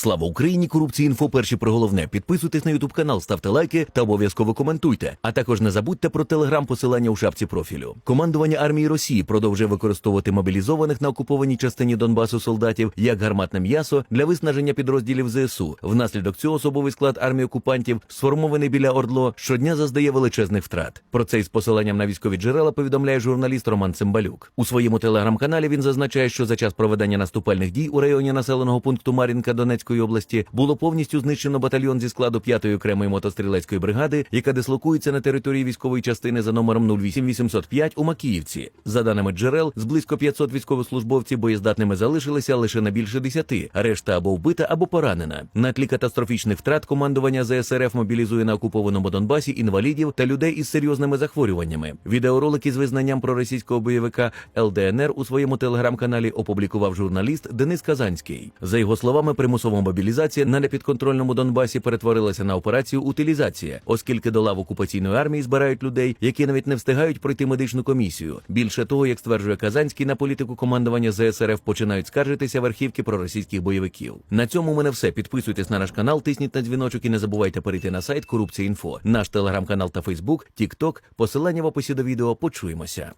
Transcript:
Слава Україні! Корупції інфо перші про головне. Підписуйтесь на Ютуб канал, ставте лайки та обов'язково коментуйте. А також не забудьте про телеграм посилання у шапці профілю. Командування армії Росії продовжує використовувати мобілізованих на окупованій частині Донбасу солдатів як гарматне м'ясо для виснаження підрозділів ЗСУ. Внаслідок цього особовий склад армії окупантів, сформований біля Ордло, щодня заздає величезних втрат. Про це із посиланням на військові джерела повідомляє журналіст Роман Цимбалюк. У своєму телеграм-каналі він зазначає, що за час проведення наступальних дій у районі населеного пункту Мар'їнка Донецької області було повністю знищено батальйон зі складу 5-ї окремої мотострілецької бригади, яка дислокується на території військової частини за номером 08805 у Макіївці. За даними джерел, з близько 500 військовослужбовців боєздатними залишилися лише не більше 10, а решта або вбита, або поранена. На тлі катастрофічних втрат командування ЗСРФ мобілізує на окупованому Донбасі інвалідів та людей із серйозними захворюваннями. Відеоролики з визнанням проросійського бойовика ЛДНР у своєму телеграм-каналі опублікував журналіст Денис Казанський. За його словами, примусова мобілізація на непідконтрольному Донбасі перетворилася на операцію утилізація, оскільки до лав окупаційної армії збирають людей, які навіть не встигають пройти медичну комісію. Більше того, як стверджує Казанський, на політику командування ЗСРФ починають скаржитися верхівки проросійських бойовиків. На цьому мене все. Підписуйтесь на наш канал, тисніть на дзвіночок і не забувайте перейти на сайт Корупція.Інфо, наш телеграм-канал та Фейсбук, Тікток, посилання в описі до відео. Почуємося.